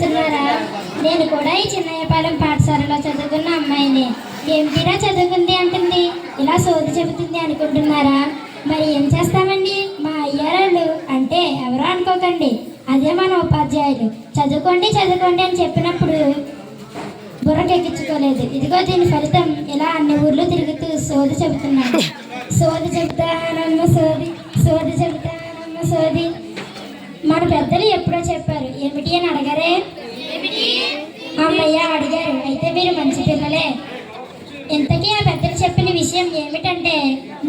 చదువుతున్నారా నేను కూడా ఈ చిన్నయ్యపాలెం పాఠశాలలో చదువుకున్న అమ్మాయిని. ఏమిటిరా చదువుకుంది అంటుంది. ఇలా సోది చెబుతుంది అనుకుంటున్నారా? మరి ఏం చేస్తామండి? మా అయ్యారాళ్ళు అంటే ఎవరో అనుకోకండి. అదే మన ఉపాధ్యాయులు. చదువుకోండి చదువుకోండి అని చెప్పినప్పుడు బుర్రకెక్కించుకోలేదు. ఇదిగో దీని ఫలితం. ఇలా అన్ని ఊర్లు తిరుగుతూ సోది చెబుతున్నాను. సోది చెబుతానమ్మ సోది. సోది చెబుతానమ్మ సోది. మన పెద్దలు ఎప్పుడో చెప్పారు మంచి ఇంతకీ ఆ పెద్దలు చెప్పిన విషయం ఏమిటంటే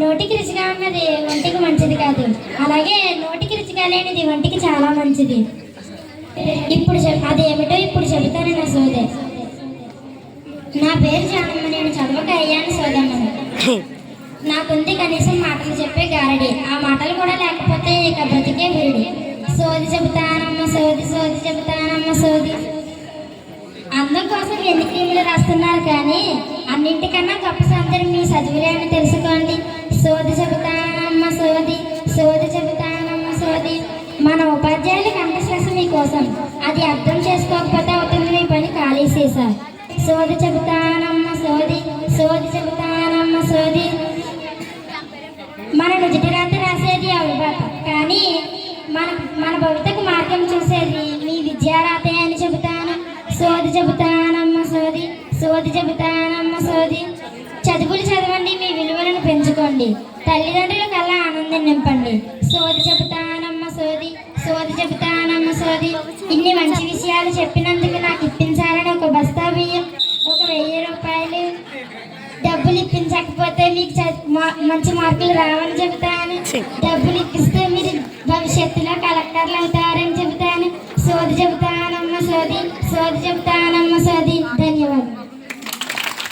నోటికి రుచిగా ఉన్నది ఒంటికి మంచిది కాదు. అలాగే నోటికి రుచిగా లేనిది ఒంటికి చాలా మంచిది. ఇప్పుడు చెప్ అదేమిటో ఇప్పుడు చెబుతాను నా సోదే నా పేరు జానమ్మ నేను చదవక అయ్యాను సోదమ్మ. నాకుంది కనీసం మాటలు చెప్పే గారడి. ఆ మాటలు కూడా లేకపోతే ఇక బ్రతికే వీడి సోది చెబుతానమ్మ సోది సోది చెబుతానమ్మ సోది. కోసం ఎన్ని క్రీములు రాస్తున్నారు కానీ అన్నింటికన్నా గొప్ప సౌందర్యం మీ చదువులేని తెలుసుకోండి. సోది చెబుతానమ్మ సోది సోది చెబుతానమ్మ సోది. మన ఉపాధ్యాయుల కంఠశ్వాస మీకోసం అది అర్థం చేసుకోకపోతే అవుతుంది మీ పని ఖాళీ చేశారు సోది చెబుతానమ్మ సోది సోది చెబుతానమ్మ సోది. మన నుదుటి రాత రాసేది అవిబాట కానీ మన మన భవితకు మార్గం చూసేది మీ విద్యారాతే అని చెబుతాను. సోది చెబుతాను. సోది చెబుతానమ్మ సోది. చదువులు చదవండి మీ విలువలను పెంచుకోండి. తల్లిదండ్రుల కల్లా ఆనందం నింపండి. సోది చెబుతానమ్మ సోది సోది చెబుతానమ్మ సోది. ఇన్ని మంచి విషయాలు చెప్పినందుకు నాకు ఇప్పించాలని ఒక బస్తా బియ్యం ఒక వెయ్యి రూపాయలు. డబ్బులు ఇప్పించకపోతే మీకు మంచి మార్కులు రావని చెబుతాను. డబ్బులు ఇప్పిస్తే మీరు భవిష్యత్తులో కలెక్టర్లు అవుతారని చెబుతాను. సోది చెబుతానమ్మ సోది సోది చెబుతానమ్మ సోది. ధన్యవాదాలు.